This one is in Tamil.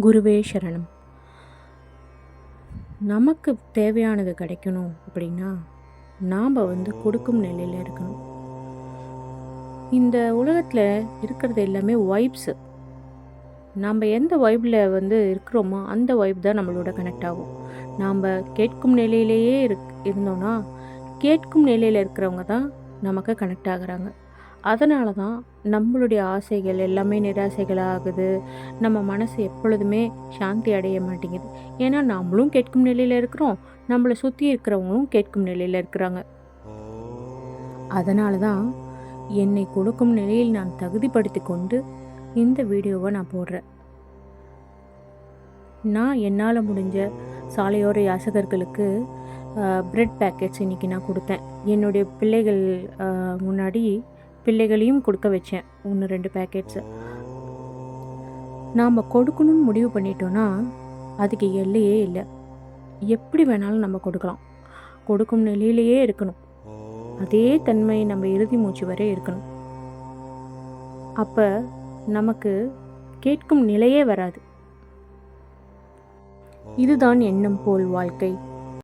குருவே சரணம். நமக்கு தேவையானது கிடைக்கணும் அப்படின்னா நாம் வந்து கொடுக்கும் நிலையில் இருக்கணும். இந்த உலகத்தில் இருக்கிறது எல்லாமே வைப்ஸு நாம் எந்த வைப்பில் வந்து இருக்கிறோமோ அந்த வைப் தான் நம்மளோட கனெக்ட் ஆகும். நாம் கேட்கும் நிலையிலேயே இருக் இருந்தோன்னா கேட்கும் நிலையில் இருக்கிறவங்க தான் நமக்கு கனெக்ட் ஆகிறாங்க. அதனால தான் நம்மளுடைய ஆசைகள் எல்லாமே நிராசைகள் ஆகுது நம்ம மனசு எப்பொழுதுமே சாந்தி அடைய மாட்டேங்குது. ஏன்னா நம்மளும் கேட்கும் நிலையில் இருக்கிறோம். நம்மளை சுற்றி இருக்கிறவங்களும் கேட்கும் நிலையில் இருக்கிறாங்க. அதனால தான் என்னை கொடுக்கும் நிலையில் நான் தகுதிப்படுத்தி கொண்டு இந்த வீடியோவை நான் போடுறேன். நான் என்னால் முடிஞ்ச சாலையோர யாசகர்களுக்கு பிரெட் பேக்கெட்ஸ் இன்றைக்கி நான் கொடுத்தேன். என்னுடைய பிள்ளைகள் முன்னாடி பிள்ளைகளையும் கொடுக்க வச்சேன். ஒன்று ரெண்டு பேக்கெட்ஸு நாம் கொடுக்கணும்னு முடிவு பண்ணிட்டோன்னா அதுக்கு எல்லையே இல்லை. எப்படி வேணாலும் நம்ம கொடுக்கலாம். கொடுக்கும் நிலையிலேயே இருக்கணும். அதே தன்மை நம்ம இறுதி மூச்சு வரை இருக்கணும். அப்போ நமக்கு கேட்கும் நிலையே வராது. இதுதான் எண்ணம் போல் வாழ்க்கை.